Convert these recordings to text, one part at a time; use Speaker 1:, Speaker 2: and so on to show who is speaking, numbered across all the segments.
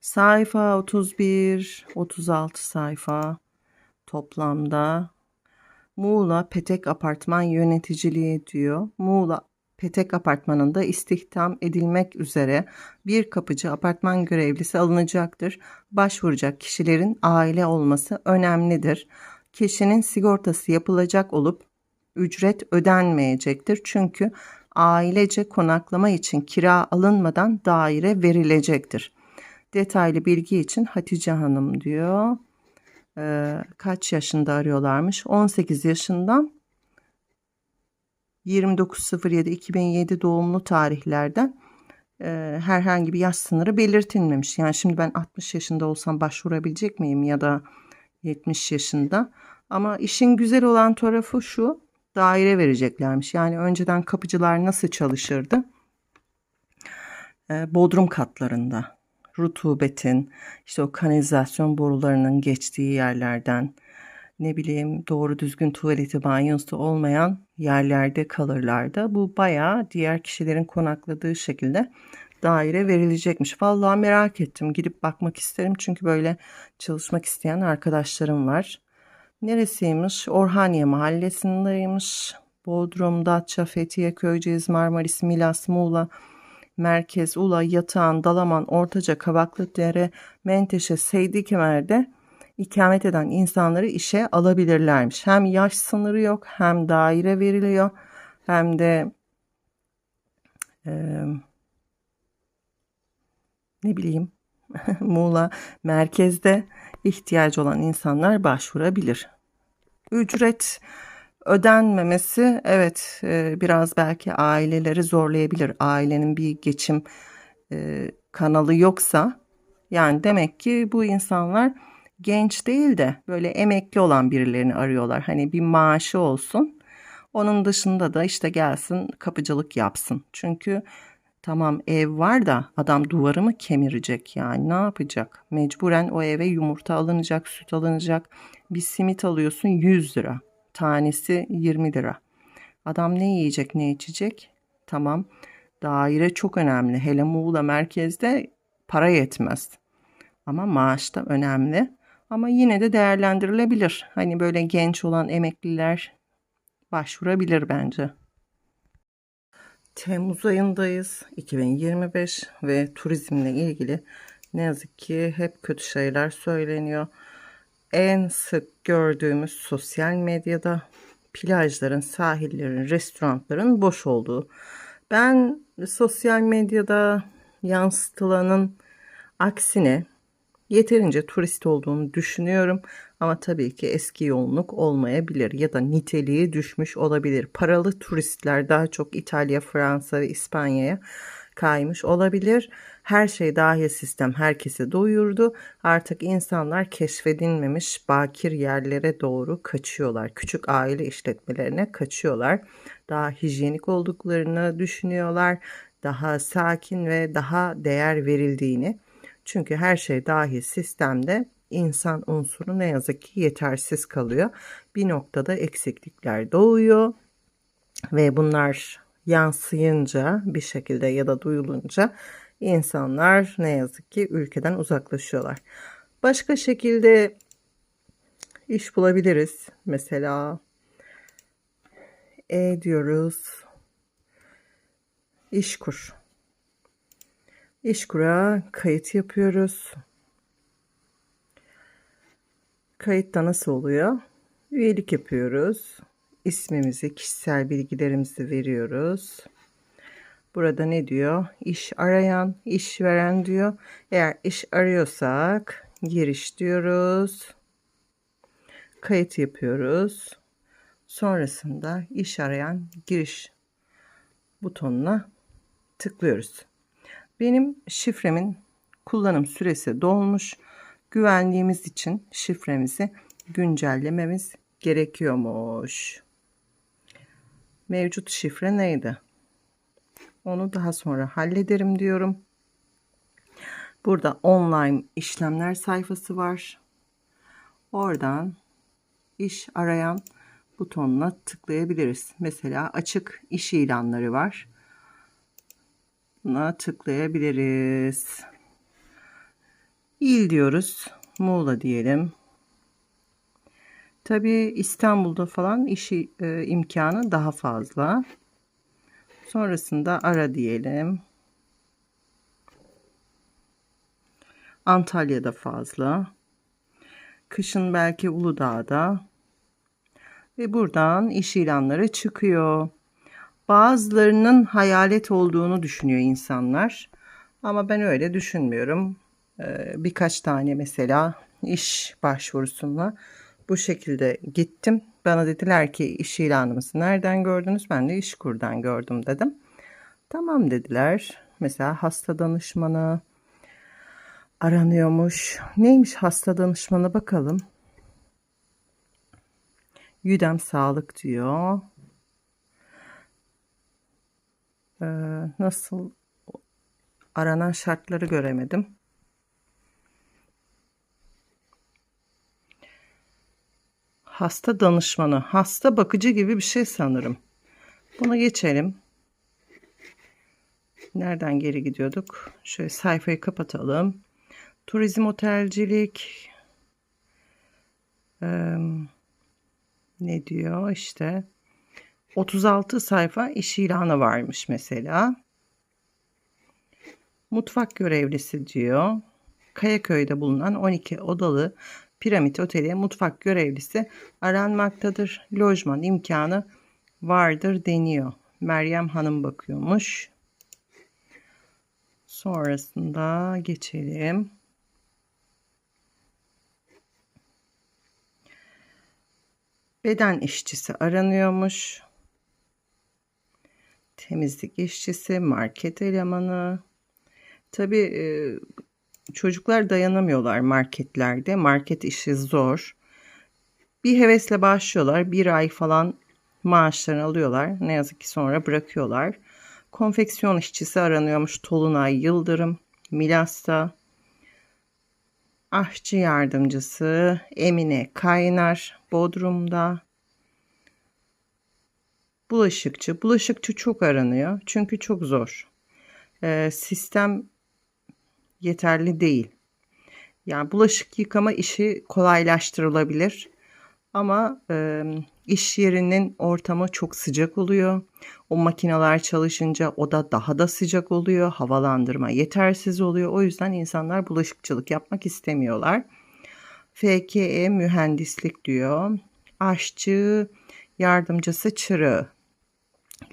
Speaker 1: Sayfa 31, 36 sayfa toplamda. Muğla Petek Apartman Yöneticiliği diyor. Muğla Petek Apartmanı'nda istihdam edilmek üzere bir kapıcı apartman görevlisi alınacaktır. Başvuracak kişilerin aile olması önemlidir. Kişinin sigortası yapılacak olup ücret ödenmeyecektir. Çünkü ailece konaklama için kira alınmadan daire verilecektir. Detaylı bilgi için Hatice Hanım diyor. Ee, kaç yaşında arıyorlarmış? 18 yaşından 29.07.2007 doğumlu tarihlerden e, herhangi bir yaş sınırı belirtilmemiş. Yani şimdi ben 60 yaşında olsam başvurabilecek miyim ya da 70 yaşında? Ama işin güzel olan tarafı şu daire vereceklermiş. Yani önceden kapıcılar nasıl çalışırdı? E, bodrum katlarında rutubetin, işte o kanalizasyon borularının geçtiği yerlerden, ne bileyim doğru düzgün tuvaleti banyosu olmayan yerlerde kalırlardı. Bu bayağı diğer kişilerin konakladığı şekilde daire verilecekmiş. Vallahi merak ettim. Gidip bakmak isterim çünkü böyle çalışmak isteyen arkadaşlarım var. Neresiymiş? Orhaniye mahallesindeymiş. Bodrum, Datça, Fethiye, Köyceğiz, Marmaris, Milas, Muğla, Merkez, Ula, Yatağan, Dalaman, Ortaca, Kavaklıdere, Menteşe, Seydikemer'de ikamet eden insanları işe alabilirlermiş. Hem yaş sınırı yok hem daire veriliyor hem de e, ne bileyim Muğla merkezde ihtiyacı olan insanlar başvurabilir. Ücret ödenmemesi evet e, biraz belki aileleri zorlayabilir. Ailenin bir geçim e, kanalı yoksa yani demek ki bu insanlar genç değil de böyle emekli olan birilerini arıyorlar. Hani bir maaşı olsun. Onun dışında da işte gelsin kapıcılık yapsın. Çünkü tamam ev var da adam duvarı mı kemirecek yani ne yapacak? Mecburen o eve yumurta alınacak, süt alınacak. Bir simit alıyorsun 100 lira. Tanesi 20 lira. Adam ne yiyecek, ne içecek? Tamam. Daire çok önemli. Hele Muğla merkezde para yetmez. Ama maaş da önemli. Ama yine de değerlendirilebilir. Hani böyle genç olan emekliler başvurabilir bence. Temmuz ayındayız 2025 ve turizmle ilgili ne yazık ki hep kötü şeyler söyleniyor. En sık gördüğümüz sosyal medyada plajların, sahillerin, restoranların boş olduğu. Ben sosyal medyada yansıtılanın aksine yeterince turist olduğunu düşünüyorum. Ama tabii ki eski yoğunluk olmayabilir ya da niteliği düşmüş olabilir. Paralı turistler daha çok İtalya, Fransa ve İspanya'ya kaymış olabilir. Her şey dahil sistem herkese doyurdu. Artık insanlar keşfedilmemiş bakir yerlere doğru kaçıyorlar. Küçük aile işletmelerine kaçıyorlar. Daha hijyenik olduklarını düşünüyorlar. Daha sakin ve daha değer verildiğini çünkü her şey dahil sistemde insan unsuru ne yazık ki yetersiz kalıyor. Bir noktada eksiklikler doğuyor ve bunlar yansıyınca bir şekilde ya da duyulunca insanlar ne yazık ki ülkeden uzaklaşıyorlar. Başka şekilde iş bulabiliriz. Mesela E diyoruz. İş kur. İşkur'a kayıt yapıyoruz. Kayıtta nasıl oluyor? Üyelik yapıyoruz. İsmimizi, kişisel bilgilerimizi veriyoruz. Burada ne diyor? İş arayan, iş veren diyor. Eğer iş arıyorsak giriş diyoruz. Kayıt yapıyoruz. Sonrasında iş arayan giriş butonuna tıklıyoruz. Benim şifremin kullanım süresi dolmuş. Güvenliğimiz için şifremizi güncellememiz gerekiyormuş. Mevcut şifre neydi? Onu daha sonra hallederim diyorum. Burada online işlemler sayfası var. Oradan iş arayan butonuna tıklayabiliriz. Mesela açık iş ilanları var. Buna tıklayabiliriz. İl diyoruz. Muğla diyelim. Tabii İstanbul'da falan işi e, imkanı daha fazla. Sonrasında ara diyelim. Antalya'da fazla. Kışın belki Uludağ'da. Ve buradan iş ilanları çıkıyor. Bazılarının hayalet olduğunu düşünüyor insanlar. Ama ben öyle düşünmüyorum. Ee, birkaç tane mesela iş başvurusunda bu şekilde gittim. Bana dediler ki iş ilanımızı nereden gördünüz? Ben de İşkur'dan gördüm dedim. Tamam dediler. Mesela hasta danışmanı aranıyormuş. Neymiş hasta danışmanı bakalım. Yüdem sağlık diyor. Ee, nasıl aranan şartları göremedim. Hasta danışmanı, hasta bakıcı gibi bir şey sanırım. Bunu geçelim. Nereden geri gidiyorduk? Şöyle sayfayı kapatalım. Turizm otelcilik. Ee, ne diyor işte. 36 sayfa iş ilanı varmış mesela. Mutfak görevlisi diyor. Kayaköy'de bulunan 12 odalı Piramit Oteli mutfak görevlisi aranmaktadır. Lojman imkanı vardır deniyor. Meryem Hanım bakıyormuş. Sonrasında geçelim. Beden işçisi aranıyormuş. Temizlik işçisi, market elemanı. Tabii e, çocuklar dayanamıyorlar marketlerde. Market işi zor. Bir hevesle başlıyorlar. Bir ay falan maaşlarını alıyorlar. Ne yazık ki sonra bırakıyorlar. Konfeksiyon işçisi aranıyormuş Tolunay Yıldırım. Milas'ta. Aşçı yardımcısı Emine Kaynar Bodrum'da. Bulaşıkçı. Bulaşıkçı çok aranıyor. Çünkü çok zor. Ee, sistem yeterli değil. Yani bulaşık yıkama işi kolaylaştırılabilir. Ama e, iş yerinin ortamı çok sıcak oluyor. O makineler çalışınca oda daha da sıcak oluyor. Havalandırma yetersiz oluyor. O yüzden insanlar bulaşıkçılık yapmak istemiyorlar. FKE mühendislik diyor. Aşçı, yardımcısı çırağı.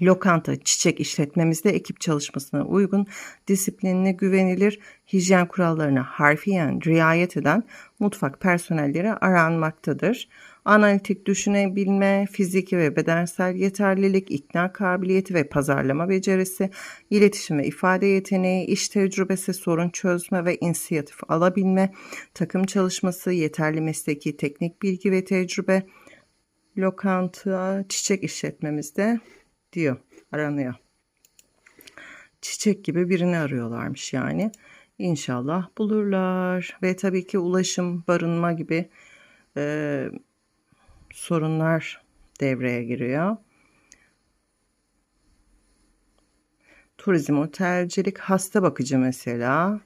Speaker 1: Lokanta, çiçek işletmemizde ekip çalışmasına uygun, disiplinine güvenilir, hijyen kurallarına harfiyen riayet eden mutfak personelleri aranmaktadır. Analitik düşünebilme, fiziki ve bedensel yeterlilik, ikna kabiliyeti ve pazarlama becerisi, iletişim ve ifade yeteneği, iş tecrübesi, sorun çözme ve inisiyatif alabilme, takım çalışması, yeterli mesleki teknik bilgi ve tecrübe, lokanta, çiçek işletmemizde diyor aranıyor. Çiçek gibi birini arıyorlarmış yani. İnşallah bulurlar ve tabii ki ulaşım, barınma gibi e, sorunlar devreye giriyor. Turizm, otelcilik, hasta bakıcı mesela.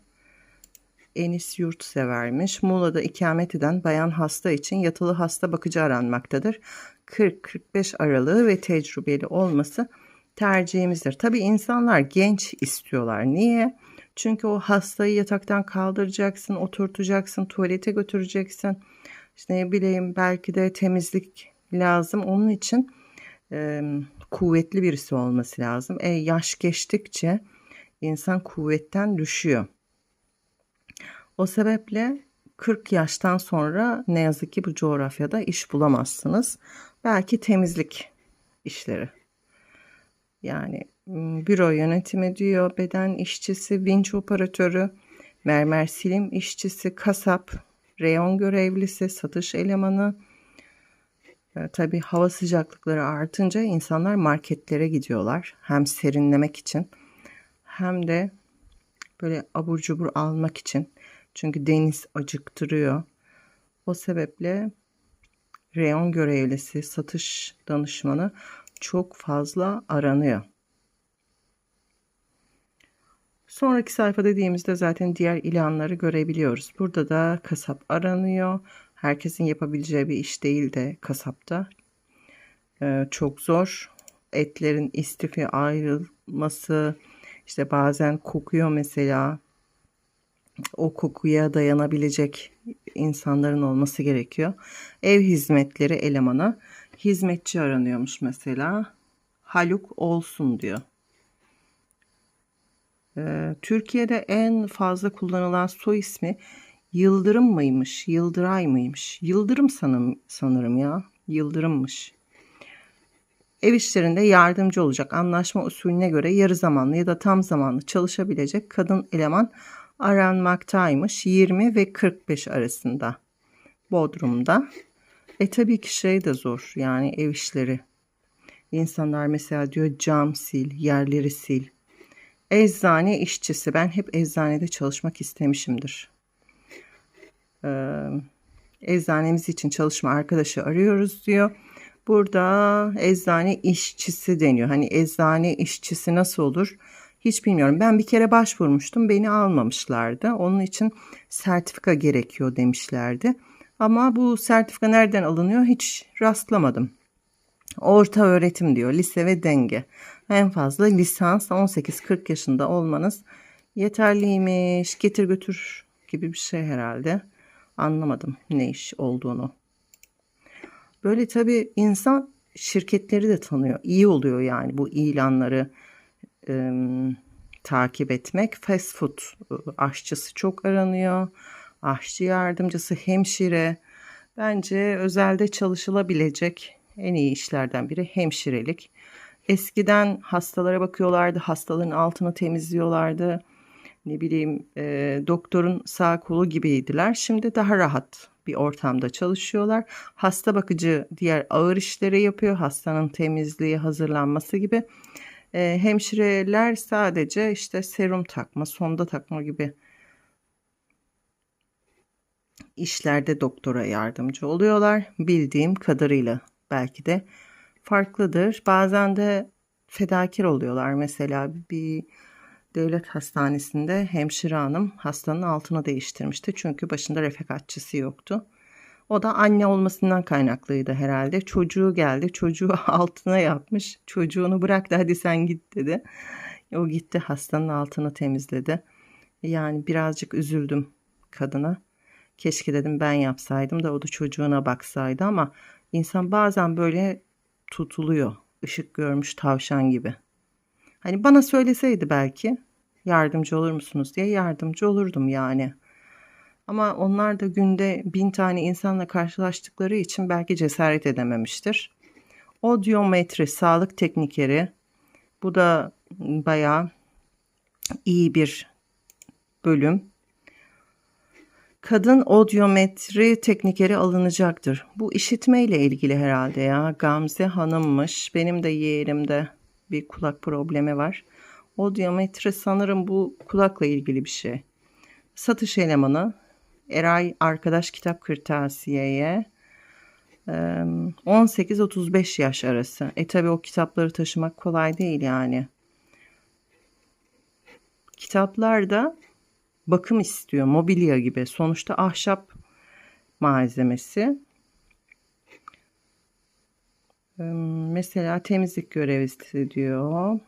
Speaker 1: Enis Yurtsever'miş. Muğla'da ikamet eden bayan hasta için yatılı hasta bakıcı aranmaktadır. 40-45 aralığı ve tecrübeli olması tercihimizdir. Tabi insanlar genç istiyorlar. Niye? Çünkü o hastayı yataktan kaldıracaksın, oturtacaksın, tuvalete götüreceksin. İşte ne bileyim belki de temizlik lazım. Onun için e, kuvvetli birisi olması lazım. E, yaş geçtikçe insan kuvvetten düşüyor. O sebeple 40 yaştan sonra ne yazık ki bu coğrafyada iş bulamazsınız. Belki temizlik işleri. Yani büro yönetimi diyor, beden işçisi, vinç operatörü, mermer silim işçisi, kasap, reyon görevlisi, satış elemanı. E, tabii hava sıcaklıkları artınca insanlar marketlere gidiyorlar. Hem serinlemek için hem de böyle abur cubur almak için. Çünkü deniz acıktırıyor. O sebeple reyon görevlisi, satış danışmanı çok fazla aranıyor. Sonraki sayfa dediğimizde zaten diğer ilanları görebiliyoruz. Burada da kasap aranıyor. Herkesin yapabileceği bir iş değil de kasapta. Ee, çok zor. Etlerin istifi ayrılması, işte bazen kokuyor mesela. O kokuya dayanabilecek insanların olması gerekiyor. Ev hizmetleri elemanı hizmetçi aranıyormuş mesela. Haluk olsun diyor. Ee, Türkiye'de en fazla kullanılan soy ismi Yıldırım mıymış, Yıldıray mıymış? Yıldırım sanırım, sanırım ya. Yıldırımmış. Ev işlerinde yardımcı olacak anlaşma usulüne göre yarı zamanlı ya da tam zamanlı çalışabilecek kadın eleman aranmaktaymış 20 ve 45 arasında Bodrum'da. E tabii ki şey de zor yani ev işleri. İnsanlar mesela diyor cam sil, yerleri sil. Eczane işçisi. Ben hep eczanede çalışmak istemişimdir. Ee, eczanemiz için çalışma arkadaşı arıyoruz diyor. Burada eczane işçisi deniyor. Hani eczane işçisi nasıl olur? Hiç bilmiyorum. Ben bir kere başvurmuştum. Beni almamışlardı. Onun için sertifika gerekiyor demişlerdi. Ama bu sertifika nereden alınıyor hiç rastlamadım. Orta öğretim diyor. Lise ve denge. En fazla lisans 18-40 yaşında olmanız yeterliymiş. Getir götür gibi bir şey herhalde. Anlamadım ne iş olduğunu. Böyle tabii insan şirketleri de tanıyor. İyi oluyor yani bu ilanları e, takip etmek. Fast food aşçısı çok aranıyor. Aşçı yardımcısı, hemşire. Bence özelde çalışılabilecek en iyi işlerden biri hemşirelik. Eskiden hastalara bakıyorlardı, hastaların altını temizliyorlardı. Ne bileyim e, doktorun sağ kolu gibiydiler. Şimdi daha rahat bir ortamda çalışıyorlar. Hasta bakıcı diğer ağır işleri yapıyor. Hastanın temizliği, hazırlanması gibi. E, hemşireler sadece işte serum takma, sonda takma gibi işlerde doktora yardımcı oluyorlar. Bildiğim kadarıyla belki de farklıdır. Bazen de fedakar oluyorlar. Mesela bir devlet hastanesinde hemşire hanım hastanın altına değiştirmişti. Çünkü başında refekatçisi yoktu. O da anne olmasından kaynaklıydı herhalde. Çocuğu geldi. Çocuğu altına yapmış. Çocuğunu bıraktı hadi sen git dedi. O gitti hastanın altını temizledi. Yani birazcık üzüldüm kadına. Keşke dedim ben yapsaydım da o da çocuğuna baksaydı ama insan bazen böyle tutuluyor. Işık görmüş tavşan gibi. Hani bana söyleseydi belki yardımcı olur musunuz diye yardımcı olurdum yani. Ama onlar da günde bin tane insanla karşılaştıkları için belki cesaret edememiştir. Odyometri, sağlık teknikeri. Bu da bayağı iyi bir bölüm. Kadın odyometri teknikeri alınacaktır. Bu işitmeyle ilgili herhalde ya. Gamze Hanım'mış. Benim de yeğenimde bir kulak problemi var. Odyometri sanırım bu kulakla ilgili bir şey. Satış elemanı. Eray Arkadaş Kitap Kırtasiye'ye 18-35 yaş arası. E tabi o kitapları taşımak kolay değil yani. Kitaplar da bakım istiyor. Mobilya gibi. Sonuçta ahşap malzemesi. Mesela temizlik görevlisi diyor.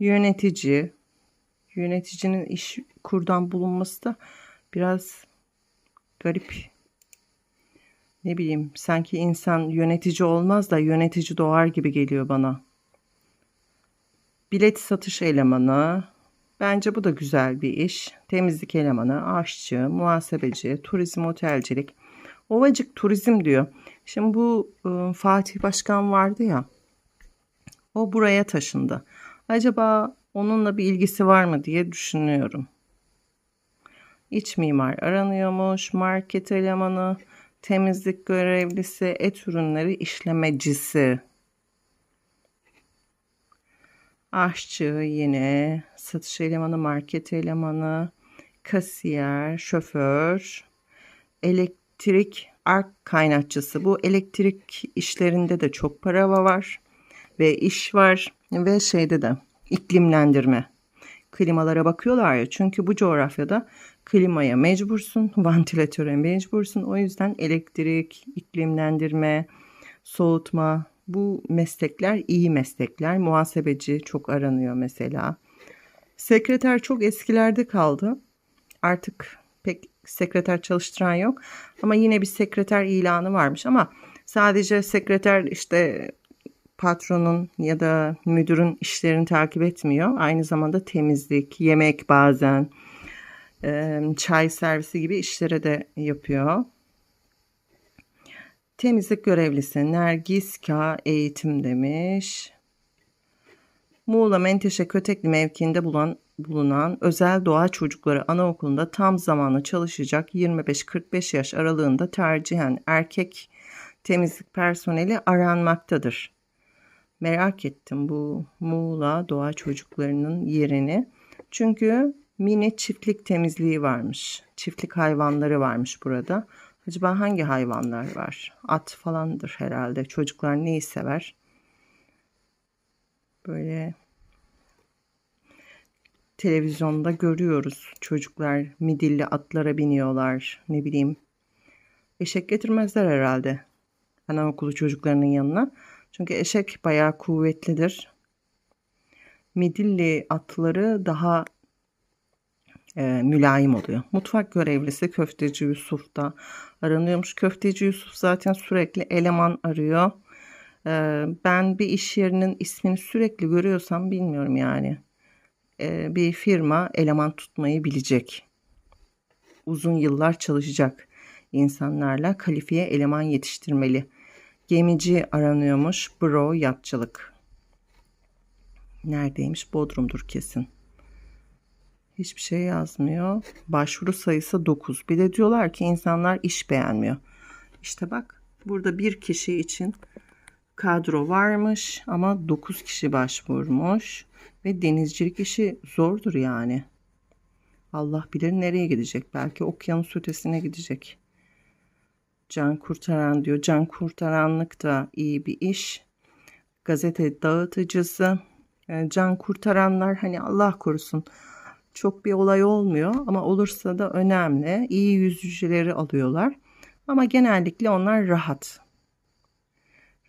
Speaker 1: Yönetici. Yöneticinin iş kurdan bulunması da biraz garip. Ne bileyim sanki insan yönetici olmaz da yönetici doğar gibi geliyor bana. Bilet satış elemanı, Bence bu da güzel bir iş. Temizlik elemanı, aşçı, muhasebeci, turizm, otelcilik. Ovacık turizm diyor. Şimdi bu e, Fatih Başkan vardı ya. O buraya taşındı. Acaba onunla bir ilgisi var mı diye düşünüyorum. İç mimar aranıyormuş. Market elemanı, temizlik görevlisi, et ürünleri işlemecisi aşçı yine, satış elemanı, market elemanı, kasiyer, şoför, elektrik ark kaynakçısı. Bu elektrik işlerinde de çok para var ve iş var ve şeyde de iklimlendirme. klimalara bakıyorlar ya. Çünkü bu coğrafyada klimaya mecbursun, vantilatöre mecbursun. O yüzden elektrik, iklimlendirme, soğutma bu meslekler iyi meslekler. Muhasebeci çok aranıyor mesela. Sekreter çok eskilerde kaldı. Artık pek sekreter çalıştıran yok. Ama yine bir sekreter ilanı varmış ama sadece sekreter işte patronun ya da müdürün işlerini takip etmiyor. Aynı zamanda temizlik, yemek bazen, çay servisi gibi işlere de yapıyor. Temizlik görevlisi Nergis K. Eğitim demiş. Muğla Menteşe Kötekli mevkiinde bulunan, bulunan özel doğa çocukları anaokulunda tam zamanlı çalışacak 25-45 yaş aralığında tercihen erkek temizlik personeli aranmaktadır. Merak ettim bu Muğla doğa çocuklarının yerini. Çünkü mini çiftlik temizliği varmış. Çiftlik hayvanları varmış burada. Acaba hangi hayvanlar var? At falandır herhalde. Çocuklar neyi sever? Böyle televizyonda görüyoruz. Çocuklar midilli atlara biniyorlar. Ne bileyim. Eşek getirmezler herhalde. Anaokulu çocuklarının yanına. Çünkü eşek bayağı kuvvetlidir. Midilli atları daha e, mülayim oluyor. Mutfak görevlisi köfteci Yusuf da aranıyormuş. Köfteci Yusuf zaten sürekli eleman arıyor. E, ben bir iş yerinin ismini sürekli görüyorsam bilmiyorum yani. E, bir firma eleman tutmayı bilecek. Uzun yıllar çalışacak insanlarla kalifiye eleman yetiştirmeli. Gemici aranıyormuş. Bro yatçılık. Neredeymiş? Bodrum'dur kesin. Hiçbir şey yazmıyor. Başvuru sayısı 9. Bir de diyorlar ki insanlar iş beğenmiyor. İşte bak burada bir kişi için kadro varmış ama 9 kişi başvurmuş. Ve denizcilik işi zordur yani. Allah bilir nereye gidecek. Belki okyanus ötesine gidecek. Can kurtaran diyor. Can kurtaranlık da iyi bir iş. Gazete dağıtıcısı. Yani can kurtaranlar hani Allah korusun çok bir olay olmuyor ama olursa da önemli. İyi yüzücüleri alıyorlar. Ama genellikle onlar rahat.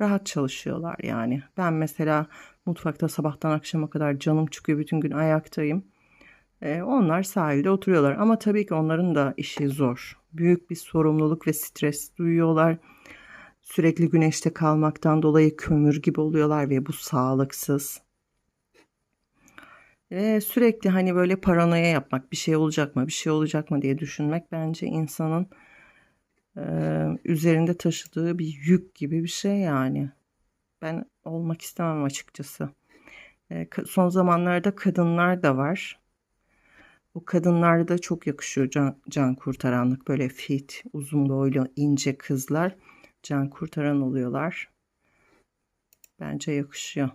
Speaker 1: Rahat çalışıyorlar yani. Ben mesela mutfakta sabahtan akşama kadar canım çıkıyor bütün gün ayaktayım. Ee, onlar sahilde oturuyorlar ama tabii ki onların da işi zor. Büyük bir sorumluluk ve stres duyuyorlar. Sürekli güneşte kalmaktan dolayı kömür gibi oluyorlar ve bu sağlıksız. Ve sürekli hani böyle paranoya yapmak, bir şey olacak mı, bir şey olacak mı diye düşünmek bence insanın e, üzerinde taşıdığı bir yük gibi bir şey yani. Ben olmak istemem açıkçası. E, son zamanlarda kadınlar da var. Bu kadınlarda da çok yakışıyor can, can kurtaranlık. Böyle fit, uzun boylu, ince kızlar can kurtaran oluyorlar. Bence yakışıyor.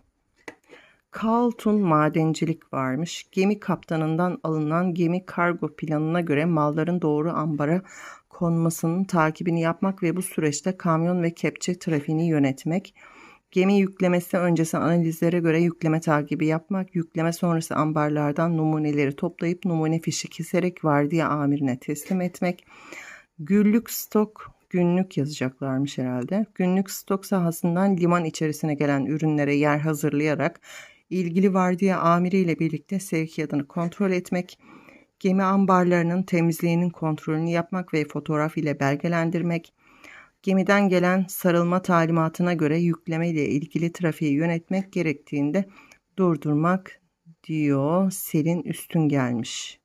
Speaker 1: Kaltun madencilik varmış. Gemi kaptanından alınan gemi kargo planına göre malların doğru ambara konmasının takibini yapmak ve bu süreçte kamyon ve kepçe trafiğini yönetmek. Gemi yüklemesi öncesi analizlere göre yükleme takibi yapmak, yükleme sonrası ambarlardan numuneleri toplayıp numune fişi keserek vardiya amirine teslim etmek. Güllük stok günlük yazacaklarmış herhalde. Günlük stok sahasından liman içerisine gelen ürünlere yer hazırlayarak ilgili vardiya amiriyle birlikte sevkiyatını kontrol etmek, gemi ambarlarının temizliğinin kontrolünü yapmak ve fotoğraf ile belgelendirmek, gemiden gelen sarılma talimatına göre yükleme ile ilgili trafiği yönetmek gerektiğinde durdurmak diyor Selin Üstün gelmiş.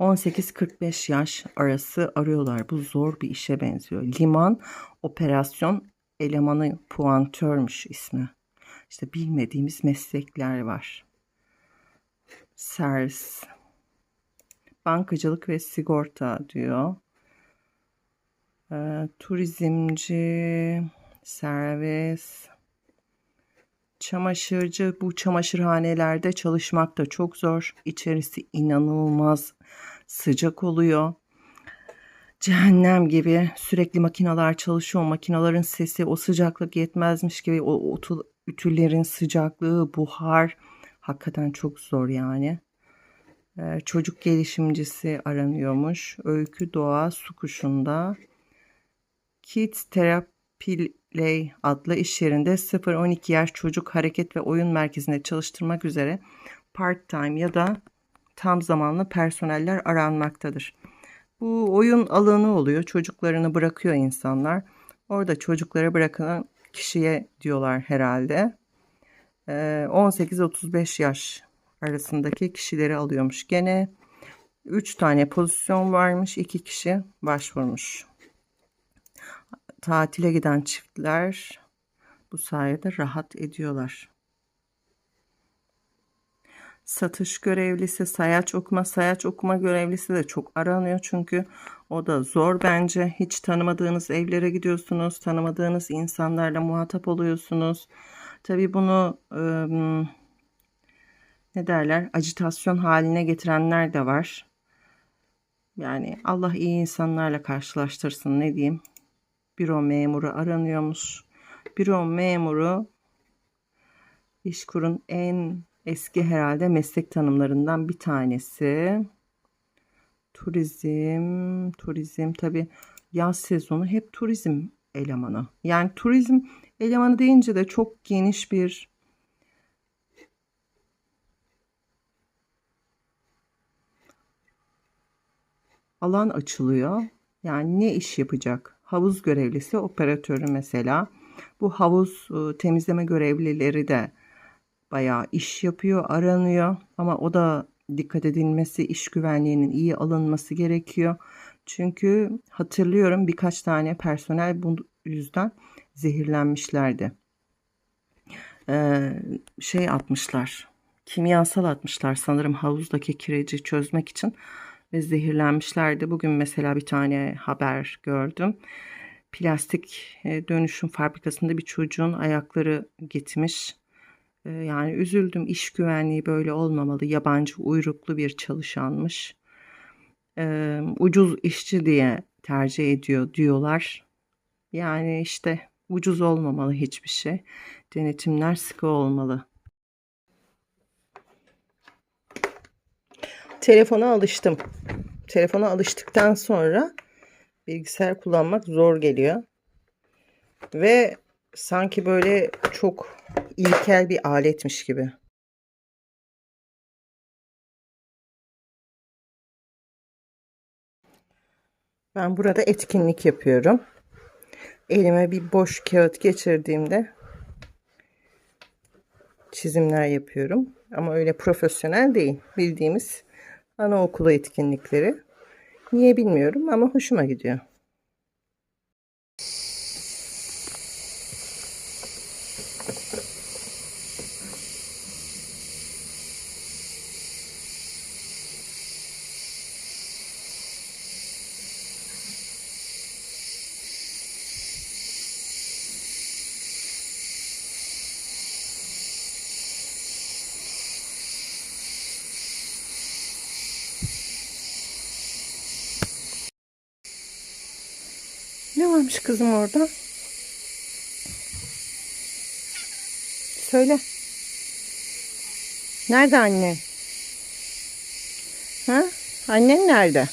Speaker 1: 18-45 yaş arası arıyorlar. Bu zor bir işe benziyor. Liman operasyon elemanı puantörmüş ismi. İşte bilmediğimiz meslekler var. Sers, bankacılık ve sigorta diyor. E, turizmci, servis, çamaşırcı. Bu çamaşırhanelerde çalışmak da çok zor. İçerisi inanılmaz sıcak oluyor. Cehennem gibi sürekli makineler çalışıyor. Makinaların sesi o sıcaklık yetmezmiş gibi o, o ütülerin sıcaklığı, buhar, Hakikaten çok zor yani. Ee, çocuk gelişimcisi aranıyormuş. Öykü Doğa Su Kuşu'nda Kids Therapy adlı iş yerinde 0-12 yaş çocuk hareket ve oyun merkezinde çalıştırmak üzere part-time ya da tam zamanlı personeller aranmaktadır. Bu oyun alanı oluyor. Çocuklarını bırakıyor insanlar. Orada çocukları bırakan kişiye diyorlar herhalde. Ee, 18-35 yaş arasındaki kişileri alıyormuş. Gene 3 tane pozisyon varmış. 2 kişi başvurmuş. Tatile giden çiftler bu sayede rahat ediyorlar. Satış görevlisi, sayaç okuma, sayaç okuma görevlisi de çok aranıyor çünkü o da zor bence. Hiç tanımadığınız evlere gidiyorsunuz, tanımadığınız insanlarla muhatap oluyorsunuz. Tabii bunu ım, ne derler acitasyon haline getirenler de var. Yani Allah iyi insanlarla karşılaştırsın ne diyeyim. Büro memuru aranıyormuş. Büro memuru İşkur'un en eski herhalde meslek tanımlarından bir tanesi. Turizm, turizm tabi yaz sezonu hep turizm elemanı. Yani turizm elemanı deyince de çok geniş bir alan açılıyor. Yani ne iş yapacak? Havuz görevlisi, operatörü mesela. Bu havuz e, temizleme görevlileri de bayağı iş yapıyor, aranıyor. Ama o da dikkat edilmesi, iş güvenliğinin iyi alınması gerekiyor. Çünkü hatırlıyorum birkaç tane personel bu yüzden zehirlenmişlerdi. Ee, şey atmışlar, kimyasal atmışlar sanırım havuzdaki kireci çözmek için ve zehirlenmişlerdi. Bugün mesela bir tane haber gördüm. Plastik e, dönüşüm fabrikasında bir çocuğun ayakları gitmiş. E, Yani üzüldüm. İş güvenliği böyle olmamalı. Yabancı uyruklu bir çalışanmış. E, Ucuz işçi diye tercih ediyor diyorlar. Yani işte ucuz olmamalı hiçbir şey. Denetimler sıkı olmalı. Telefona alıştım. Telefona alıştıktan sonra bilgisayar kullanmak zor geliyor. Ve sanki böyle çok ilkel bir aletmiş gibi. Ben burada etkinlik yapıyorum. Elime bir boş kağıt geçirdiğimde çizimler yapıyorum. Ama öyle profesyonel değil. Bildiğimiz anaokulu etkinlikleri. Niye bilmiyorum ama hoşuma gidiyor. Ne varmış kızım orada? Söyle. Nerede anne? Ha? Annen nerede?